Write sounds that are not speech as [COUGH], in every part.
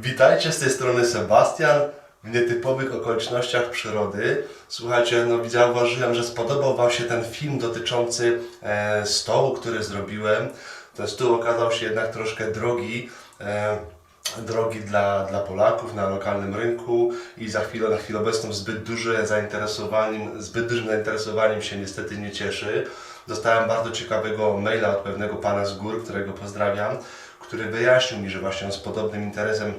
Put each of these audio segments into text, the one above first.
Witajcie z tej strony Sebastian w nietypowych okolicznościach przyrody. Słuchajcie, no zauważyłem, że spodobał Wam się ten film dotyczący e, stołu, który zrobiłem. Ten stół okazał się jednak troszkę drogi. E, drogi dla, dla Polaków na lokalnym rynku i za chwilę, na chwilę obecną zbyt duże zainteresowaniem, zbyt dużym zainteresowaniem się niestety nie cieszy. Dostałem bardzo ciekawego maila od pewnego pana z gór, którego pozdrawiam, który wyjaśnił mi, że właśnie on z podobnym interesem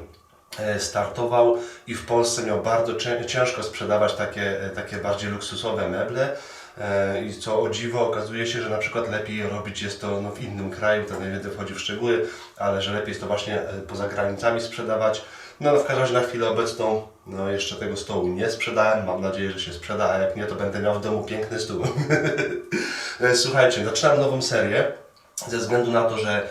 e, startował i w Polsce miał bardzo cię- ciężko sprzedawać takie, e, takie bardziej luksusowe meble. E, I co o dziwo, okazuje się, że na przykład lepiej robić jest to no, w innym kraju, to nie będę wchodził w szczegóły, ale że lepiej jest to właśnie poza granicami sprzedawać. No, no w każdym razie na chwilę obecną no, jeszcze tego stołu nie sprzedałem, mam nadzieję, że się sprzeda, a jak nie, to będę miał w domu piękny stół. [LAUGHS] Słuchajcie, zaczynam nową serię ze względu na to, że,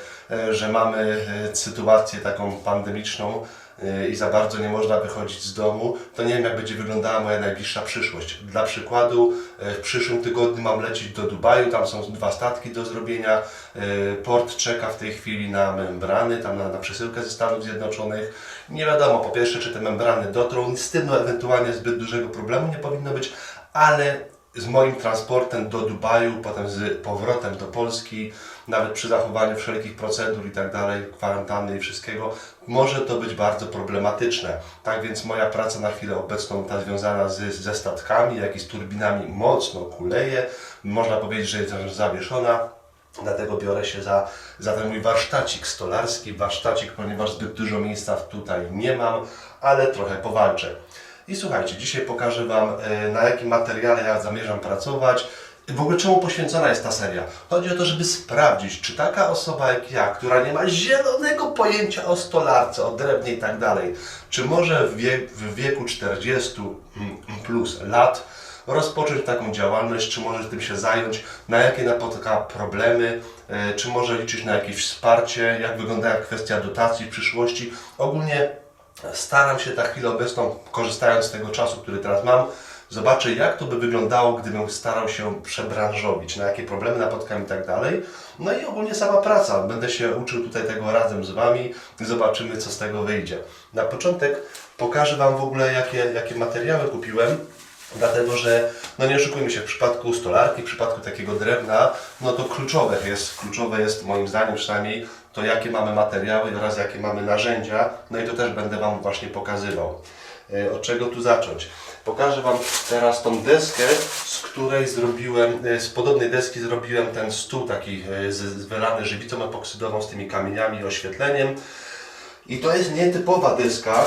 że mamy e, sytuację taką pandemiczną e, i za bardzo nie można wychodzić z domu, to nie wiem jak będzie wyglądała moja najbliższa przyszłość. Dla przykładu, e, w przyszłym tygodniu mam lecieć do Dubaju, tam są dwa statki do zrobienia. E, Port czeka w tej chwili na membrany, tam na, na przesyłkę ze Stanów Zjednoczonych. Nie wiadomo po pierwsze, czy te membrany dotrą, z tym no, ewentualnie zbyt dużego problemu nie powinno być, ale z moim transportem do Dubaju, potem z powrotem do Polski, nawet przy zachowaniu wszelkich procedur i tak dalej, kwarantanny i wszystkiego, może to być bardzo problematyczne. Tak więc moja praca na chwilę obecną, ta związana z, ze statkami, jak i z turbinami, mocno kuleje. Można powiedzieć, że jest zawieszona. Dlatego biorę się za, za ten mój warsztacik stolarski, warsztacik, ponieważ zbyt dużo miejsca tutaj nie mam, ale trochę powalczę. I słuchajcie, dzisiaj pokażę Wam e, na jakim materiale ja zamierzam pracować. W ogóle czemu poświęcona jest ta seria? Chodzi o to, żeby sprawdzić, czy taka osoba jak ja, która nie ma zielonego pojęcia o stolarce, o drewnie i tak dalej, czy może w, wie, w wieku 40 mm, plus lat rozpocząć taką działalność, czy może tym się zająć, na jakie napotyka problemy, e, czy może liczyć na jakieś wsparcie, jak wygląda kwestia dotacji w przyszłości. Ogólnie staram się na chwilę obecną, korzystając z tego czasu, który teraz mam, zobaczę jak to by wyglądało, gdybym starał się przebranżowić, na jakie problemy napotkam i tak dalej. No i ogólnie sama praca. Będę się uczył tutaj tego razem z Wami i zobaczymy, co z tego wyjdzie. Na początek pokażę Wam w ogóle, jakie, jakie materiały kupiłem. Dlatego, że no nie oszukujmy się, w przypadku stolarki, w przypadku takiego drewna, no to kluczowe jest, kluczowe jest moim zdaniem przynajmniej to jakie mamy materiały oraz jakie mamy narzędzia. No i to też będę Wam właśnie pokazywał. E, Od czego tu zacząć? Pokażę Wam teraz tą deskę, z której zrobiłem, e, z podobnej deski zrobiłem ten stół taki e, wylany żywicą epoksydową z tymi kamieniami i oświetleniem. I to jest nietypowa deska.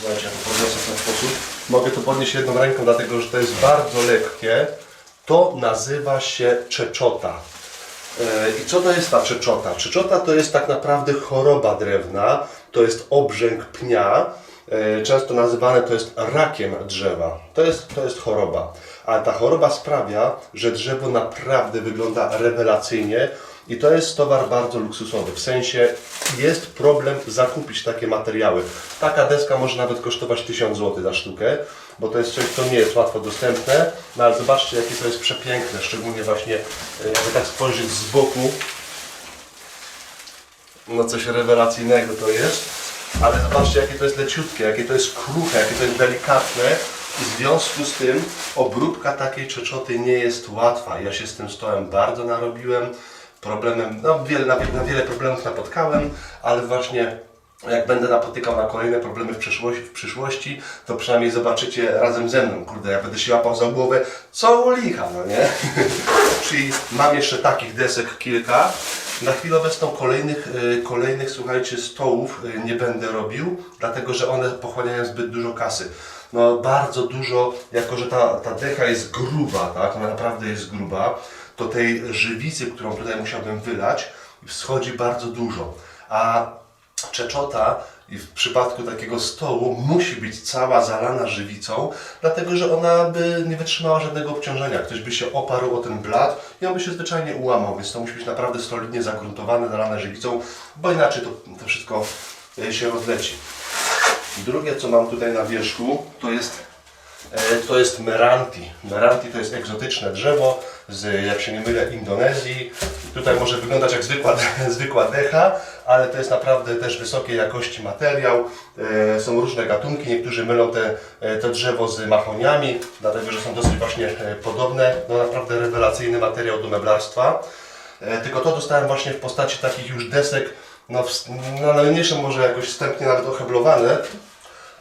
Słuchajcie, ja to podniosę w ten sposób. Mogę to podnieść jedną ręką, dlatego że to jest bardzo lekkie. To nazywa się czeczota. E, I co to jest ta czeczota? Czeczota to jest tak naprawdę choroba drewna, to jest obrzęk pnia. E, Często nazywane to jest rakiem drzewa. To jest, to jest choroba. Ale ta choroba sprawia, że drzewo naprawdę wygląda rewelacyjnie i to jest towar bardzo luksusowy. W sensie jest problem zakupić takie materiały. Taka deska może nawet kosztować 1000 zł za sztukę, bo to jest coś, co nie jest łatwo dostępne. No ale zobaczcie, jakie to jest przepiękne, szczególnie właśnie e, jakby tak spojrzeć z boku. No coś rewelacyjnego to jest. Ale zobaczcie, jakie to jest leciutkie, jakie to jest kruche, jakie to jest delikatne. W związku z tym obróbka takiej czeczoty nie jest łatwa. Ja się z tym stołem bardzo narobiłem. Problemem, no wiele, na, na wiele problemów napotkałem, ale właśnie jak będę napotykał na kolejne problemy w przyszłości, w przyszłości, to przynajmniej zobaczycie razem ze mną. Kurde, ja będę się łapał za głowę, co u licha, no nie? [LAUGHS] Czyli mam jeszcze takich desek kilka. Na chwilę obecną kolejnych, y, kolejnych słuchajcie, stołów y, nie będę robił, dlatego że one pochłaniają zbyt dużo kasy. No bardzo dużo, jako że ta, ta decha jest gruba, tak, ona naprawdę jest gruba, to tej żywicy, którą tutaj musiałbym wylać, wschodzi bardzo dużo. A czeczota w przypadku takiego stołu musi być cała zalana żywicą, dlatego że ona by nie wytrzymała żadnego obciążenia. Ktoś by się oparł o ten blat i on by się zwyczajnie ułamał, więc to musi być naprawdę solidnie zagruntowane, zalane żywicą, bo inaczej to, to wszystko e, się rozleci. Drugie, co mam tutaj na wierzchu, to jest, e, to jest Meranti. Meranti to jest egzotyczne drzewo. Z, jak się nie mylę, Indonezji. Tutaj może wyglądać jak zwykła, [LAUGHS] zwykła decha, ale to jest naprawdę też wysokiej jakości materiał. E, są różne gatunki, niektórzy mylą te, e, to drzewo z mahoniami, dlatego że są dosyć właśnie e, podobne. No naprawdę rewelacyjny materiał do meblarstwa. E, Tylko to dostałem właśnie w postaci takich już desek, no, w, no może jakoś wstępnie nawet oheblowane,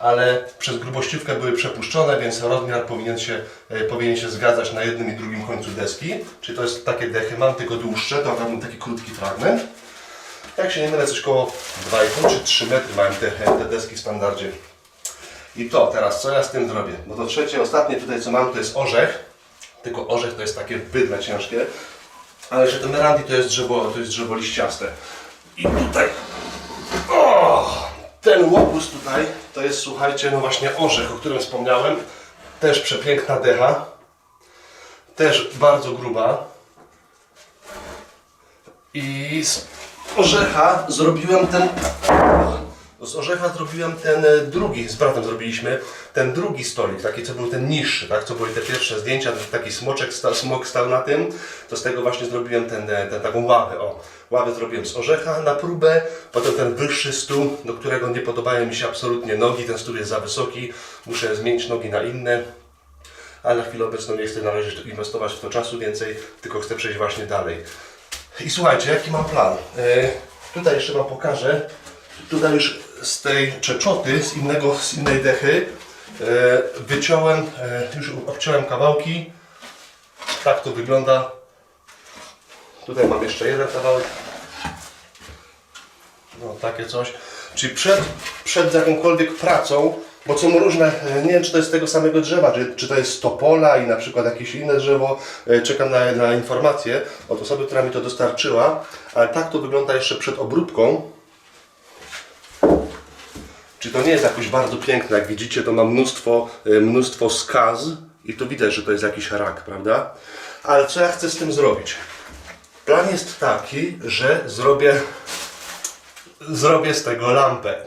ale przez grubościówkę były przepuszczone, więc rozmiar powinien się, e, powinien się zgadzać na jednym i drugim końcu deski. Czyli to jest takie dechy, mam tylko dłuższe, to mam taki krótki fragment. Jak się nie mylę, coś koło 2,5 czy 3 metry mają te, te deski w standardzie. I to teraz, co ja z tym zrobię? Bo to trzecie, ostatnie tutaj co mam, to jest orzech. Tylko orzech to jest takie bydle ciężkie. Ale jeszcze ten Merandi to jest drzewo, to jest drzewo liściaste. I tutaj, ten łopus tutaj, to jest słuchajcie, no właśnie orzech, o którym wspomniałem. Też przepiękna decha. Też bardzo gruba. I z orzecha zrobiłem ten. Z orzecha zrobiłem ten e, drugi, z bratem zrobiliśmy ten drugi stolik, taki co był ten niższy, tak? Co były te pierwsze zdjęcia, taki smoczek, sta, smok stał na tym, to z tego właśnie zrobiłem ten, e, ten, taką ławę. O, ławę zrobiłem z orzecha na próbę, potem ten wyższy stół, do którego nie podobają mi się absolutnie nogi, ten stół jest za wysoki, muszę zmienić nogi na inne ale na chwilę obecną nie chcę należeć inwestować w to czasu więcej, tylko chcę przejść właśnie dalej. I słuchajcie, jaki mam plan? E, tutaj jeszcze Wam pokażę. Tutaj już z tej czeczoty, z, innego, z innej dechy, e, wyciąłem, e, już obciąłem kawałki. Tak to wygląda. Tutaj mam jeszcze jeden kawałek. No, takie coś. Czyli przed, przed jakąkolwiek pracą, bo są różne, e, nie wiem czy to jest tego samego drzewa, czy, czy to jest topola i na przykład jakieś inne drzewo, czekam na, na informację od osoby, która mi to dostarczyła, ale tak to wygląda jeszcze przed obróbką. Czy to nie jest jakoś bardzo piękne, jak widzicie to ma mnóstwo, e, mnóstwo skaz i to widać, że to jest jakiś rak, prawda? Ale co ja chcę z tym zrobić? Plan jest taki, że zrobię zrobię z tego lampę.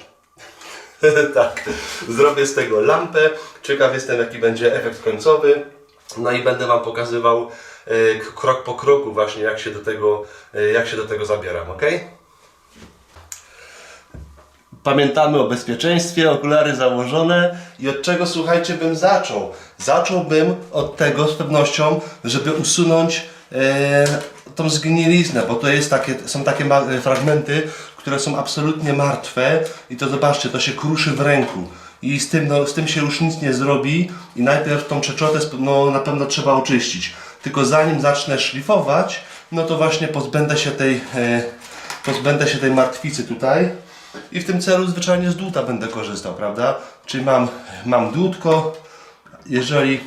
[LAUGHS] tak, zrobię z tego lampę. Ciekaw jestem, jaki będzie efekt końcowy. No i będę Wam pokazywał k- krok po kroku właśnie, jak się do tego, e, jak się do tego zabieram, ok? Pamiętamy o bezpieczeństwie, okulary założone i od czego, słuchajcie, bym zaczął? Zacząłbym od tego z pewnością, żeby usunąć e, tą zgniliznę, bo to jest takie, są takie e, fragmenty, które są absolutnie martwe i to zobaczcie, to się kruszy w ręku. I z tym, no, z tym się już nic nie zrobi i najpierw tą czeczotę sp- no, na pewno trzeba oczyścić. Tylko zanim zacznę szlifować, no to właśnie pozbędę się tej, e, pozbędę się tej martwicy tutaj. I w tym celu zwyczajnie z dłuta będę korzystał, prawda? Czyli mam, mam dłutko. Jeżeli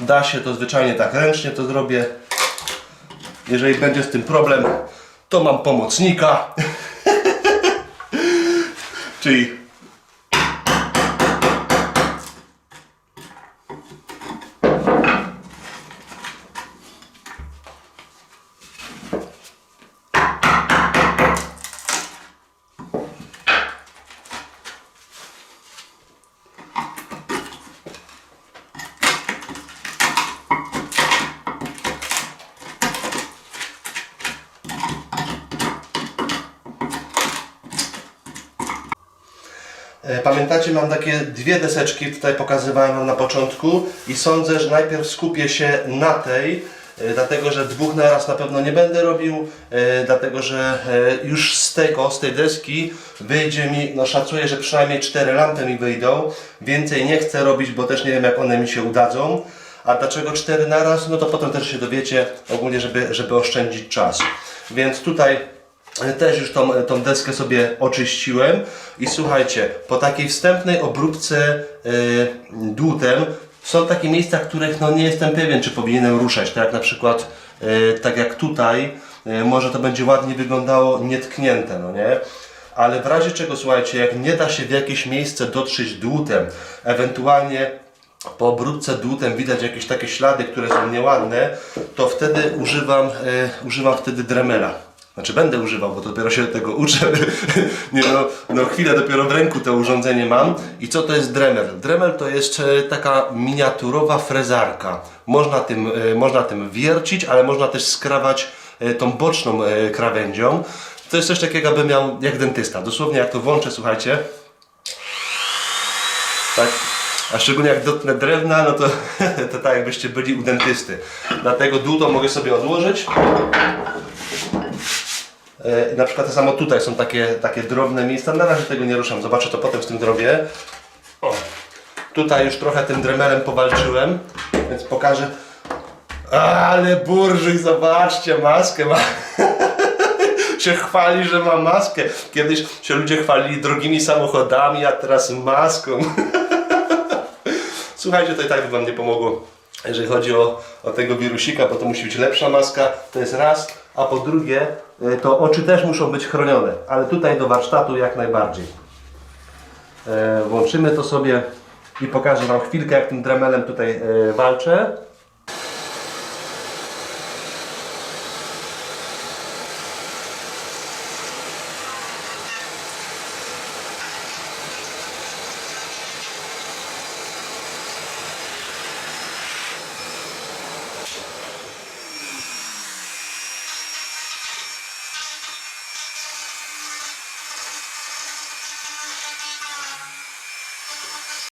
da się, to zwyczajnie tak ręcznie to zrobię. Jeżeli będzie z tym problem, to mam pomocnika. [LAUGHS] Czyli Pamiętacie, mam takie dwie deseczki, tutaj pokazywałem Wam na początku i sądzę, że najpierw skupię się na tej, e, dlatego że dwóch na raz na pewno nie będę robił, e, dlatego że e, już z tego, z tej deski wyjdzie mi, no szacuję, że przynajmniej cztery lampy mi wyjdą, więcej nie chcę robić, bo też nie wiem jak one mi się udadzą. A dlaczego cztery na raz? No to potem też się dowiecie, ogólnie, żeby, żeby oszczędzić czas. Więc tutaj też już tą, tą deskę sobie oczyściłem i słuchajcie, po takiej wstępnej obróbce yy, dłutem są takie miejsca, których no nie jestem pewien, czy powinienem ruszać, tak jak na przykład, yy, tak jak tutaj, yy, może to będzie ładnie wyglądało nietknięte, no nie? Ale w razie czego, słuchajcie, jak nie da się w jakieś miejsce dotrzeć dłutem, ewentualnie po obróbce dłutem widać jakieś takie ślady, które są nieładne, to wtedy używam, używam wtedy dremela. Znaczy będę używał, bo dopiero się tego uczę. [LAUGHS] Nie no, no chwilę dopiero w ręku to urządzenie mam. I co to jest Dremel? Dremel to jest taka miniaturowa frezarka. Można tym, e, można tym wiercić, ale można też skrawać e, tą boczną e, krawędzią. To jest coś takiego, jakby miał jak dentysta. Dosłownie jak to włączę, słuchajcie. Tak. A szczególnie jak dotknę drewna, no to, [LAUGHS] to tak jakbyście byli u dentysty. Dlatego dół mogę sobie odłożyć. E, Na przykład to samo tutaj są takie, takie drobne miejsca. Na razie tego nie ruszam, zobaczę to potem w tym drobie. O, tutaj już trochę tym dremelem powalczyłem, więc pokażę. Ale burżuj, zobaczcie, maskę ma. [LAUGHS] się chwali, że ma maskę. Kiedyś się ludzie chwalili drogimi samochodami, a teraz maską. [LAUGHS] Słuchajcie, to i tak by Wam nie pomogło, jeżeli chodzi o, o tego wirusika, bo to musi być lepsza maska, to jest raz, a po drugie, y, to oczy też muszą być chronione, ale tutaj do warsztatu jak najbardziej. E, włączymy to sobie i pokażę Wam chwilkę, jak tym dremelem tutaj e, walczę.